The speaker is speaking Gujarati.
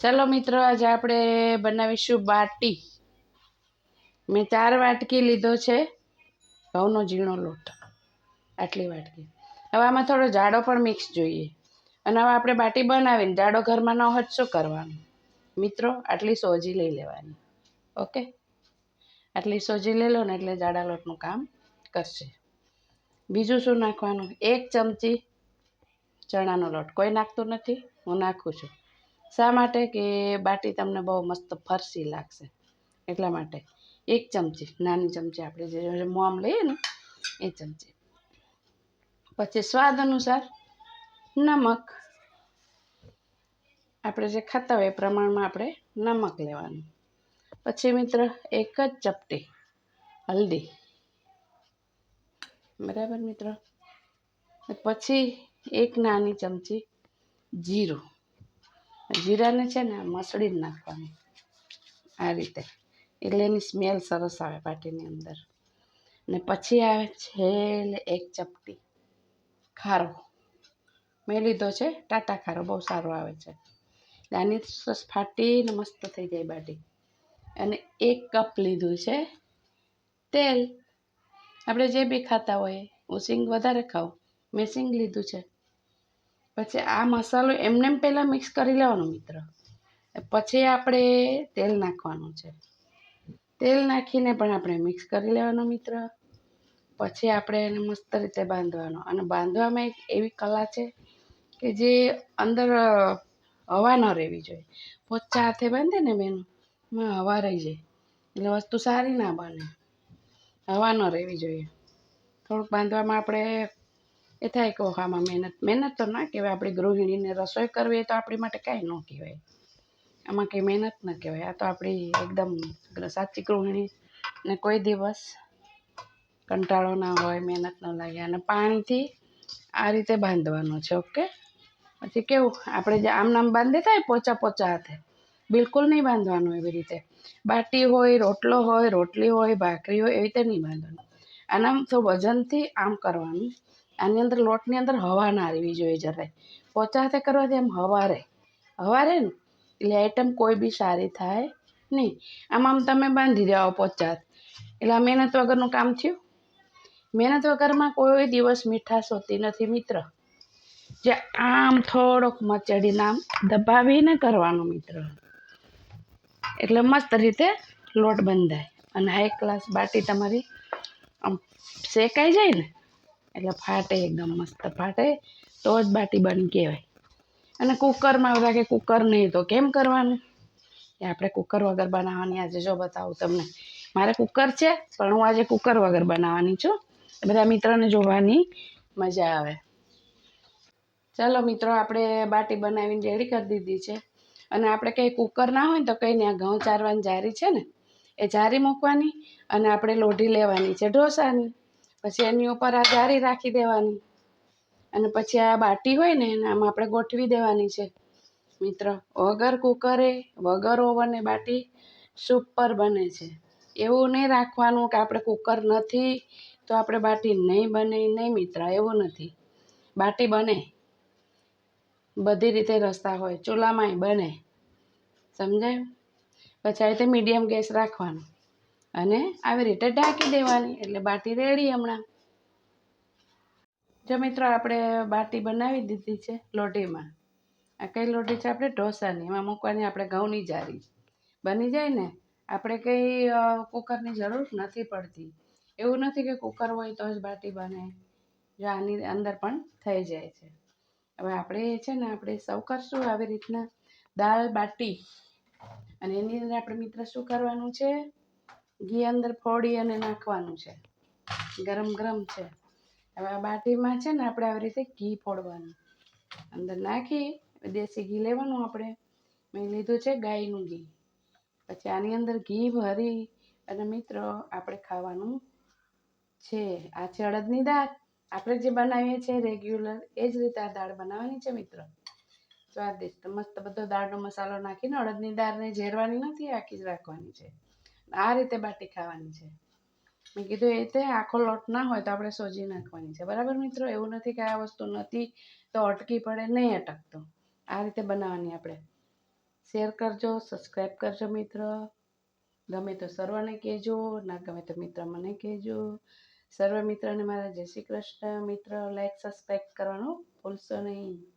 ચાલો મિત્રો, આજે આપણે બનાવીશું બાટી. મેં ચાર વાટકી લીધો છે. ઘઉંનો ઝીણો લોટ, આટલી વાટકી. હવે આમાં થોડો જાડો પણ મિક્સ જોઈએ. અને હવે આપણે બાટી બનાવીને, જાડો ઘરમાં ન હોય શું કરવાનું? મિત્રો, આટલી સોજી લઈ લેવાની. ઓકે? આટલી સોજી લઈ લો ને એટલે જાડા લોટનું કામ કરશે. બીજું શું નાખવાનું? એક ચમચી ચણાનો લોટ. કોઈ નાખતું નથી? હું નાખું છું. શા માટે કે બાટી તમને બહુ મસ્ત ફરસી લાગશે? એટલા માટે. એક ચમચી, નાની ચમચી આપણે જે મોમ લઈએ ને, એ ચમચી. પછી સ્વાદ અનુસાર નમક. આપણે જે ખાતા હોય એ પ્રમાણમાં આપણે નમક લેવાનું. પછી મિત્ર, એક જ ચપટી, હલ્દી. બરાબર મિત્ર? પછી એક નાની ચમચી જીરું. જીરાને છે ને મસળી નાખવાનું. આ રીતે. એટલે એની સ્મેલ સરસ આવે પાટીની અંદર. ને પછી આવે છેલ્લે એક ચપટી. ખારો. મેં લીધો છે. ટાટા ખારો. બહુ સારો આવે છે. આની સરસ ફાટીને મસ્ત થઈ જાય બાટી. અને એક કપ લીધું છે તેલ. આપણે જે બી ખાતા હોય, હું વધારે ખાઉં. મેં સિંગ લીધું છે. પછી આ મસાલો એમને એમ પહેલાં મિક્સ કરી લેવાનો મિત્ર. પછી આપણે તેલ નાખવાનું છે. તેલ નાખીને પણ આપણે મિક્સ કરી લેવાનો મિત્ર. પછી આપણે એને મસ્ત રીતે બાંધવાનો. અને બાંધવામાં એક એવી કલા છે કે જે અંદર હવા ન રહેવી જોઈએ. પોચા હાથે બાંધે ને બેન હવા રહી જાય. એટલે વસ્તુ સારી ના બને. હવા ન રહેવી જોઈએ. થોડુંક બાંધવામાં આપણે એ થાય કે આમાં મહેનત મહેનત તો ના કહેવાય. આપણી ગૃહિણીને રસોઈ કરવી એ તો આપણી માટે કાંઈ ન કહેવાય. આમાં કંઈ મહેનત ન કહેવાય. આ તો આપણી એકદમ સાચી ગૃહિણી ને કોઈ દિવસ કંટાળો ના હોય, મહેનત ન લાગે. અને પાણીથી આ રીતે બાંધવાનું છે, ઓકે? પછી કેવું, આપણે જે આમ નામ બાંધી થાય પોચા પોચા હાથે. બિલકુલ નહીં બાંધવાનું એવી રીતે. બાટી હોય, રોટલો હોય, રોટલી હોય, ભાખરી હોય, એવી રીતે નહીં બાંધવાનું. આના તો વજનથી આમ કરવાનું. આની અંદર લોટની અંદર હવા ના રહેવી જોઈએ જરાય. પોચા હાથે કરવાથી આમ હવા રહે. હવા રહે ને, એટલે આઈટમ કોઈ બી સારી થાય નહીં. આમ આમ તમે બાંધી જાઓ પોચા હાથ એટલે આ મહેનત વગરનું કામ થયું? મહેનત વગરમાં કોઈ દિવસ મીઠાશ હોતી નથી મિત્ર. જે આમ થોડોક મચડીને આમ દબાવીને કરવાનું મિત્ર. એટલે મસ્ત રીતે લોટ બંધાય. અને હાઈ ક્લાસ બાટી તમારી આમ શેકાઈ જાય ને એટલે ફાટે એકદમ મસ્ત ફાટે. તો જ બાટી બની કહેવાય. અને કુકરમાં બધા કે કુકર નહીં તો કેમ કરવાનું? એ આપણે કુકર વગર બનાવવાની આજે જો બતાવું તમને. મારે કુકર છે, પણ હું આજે કુકર વગર બનાવવાની છું. બધા મિત્રોને જોવાની મજા આવે. ચાલો મિત્રો, આપણે બાટી બનાવીને રેડી કરી દીધી છે. અને આપણે કંઈ કુકર ના હોય તો કંઈ આ ઘઉં ચારવાની જારી છે ને, એ જારી મૂકવાની અને આપણે લોઢી લેવાની છે ઢોસાની. પછી એની ઉપર આ જારી રાખી દેવાની. અને પછી આ બાટી હોય ને, એને આમાં આપણે ગોઠવી દેવાની છે. મિત્ર, વગર કુકરે, વગર ઓવને બાટી સુપર બને છે. એવું નહીં રાખવાનું કે આપણે કુકર નથી, તો આપણે બાટી નહીં બને. નહીં મિત્ર, એવું નથી. બાટી બને. બધી રીતે રસ્તા હોય. ચૂલામાંય બને. સમજાયું? પછી આ રીતે મીડિયમ ગેસ રાખવાનો. અને આવી રીતે ઢાંકી દેવાની, એટલે બાટી રેડી હમણાં. જો મિત્રો, આપણે બાટી બનાવી દીધી છે લોઢીમાં. આ કઈ લોઢી છે આપણે? ઢોસાની. એમાં મૂકવાની આપણે ઘઉંની જારી. બની જાય ને? આપણે કંઈ કુકરની જરૂર નથી પડતી. એવું નથી કે કુકર હોય તો જ બાટી બને. જો આની અંદર પણ થઈ જાય છે. હવે આપણે છે ને, આપણે સૌ કરશું આવી રીતના દાળ બાટી. અને એની અંદર આપણે મિત્ર શું કરવાનું છે? ઘી અંદર ફોડી અને નાખવાનું છે. ગરમ ગરમ છે. હવે આ બાટીમાં છે ને આપણે આવી રીતે ઘી ફોડવાનું. અંદર નાખી, દેશી ઘી લેવાનું આપણે. મેં લીધું છે ગાયનું ઘી. પછી આની અંદર ઘી ભરી અને મિત્રો આપણે ખાવાનું છે. આ છે અડદની દાળ. આપણે જે બનાવીએ છીએ રેગ્યુલર, એ જ રીતે આ દાળ બનાવવાની છે મિત્રો. સ્વાદિષ્ટ મસ્ત બધો દાળનો મસાલો નાખીને અડદની દાળને ઝેરવાની નથી, આખી જ રાખવાની છે. આ રીતે બાટી ખાવાની છે. મેં કીધું એ તે આખો લોટ ના હોય તો આપણે સોજી નાખવાની છે. બરાબર મિત્રો? એવું નથી કે આ વસ્તુ નથી તો અટકી પડે, નહીં અટકતો. આ રીતે બનાવવાની આપણે. શેર કરજો સબસ્ક્રાઈબ કરજો મિત્ર. ગમે તો સર્વને કહેજો, ના ગમે તો મિત્ર મને કહેજો. સર્વ મિત્રને મારા જય શ્રી કૃષ્ણ. મિત્ર લાઈક સબસ્ક્રાઈબ કરવાનું ભૂલશો નહીં.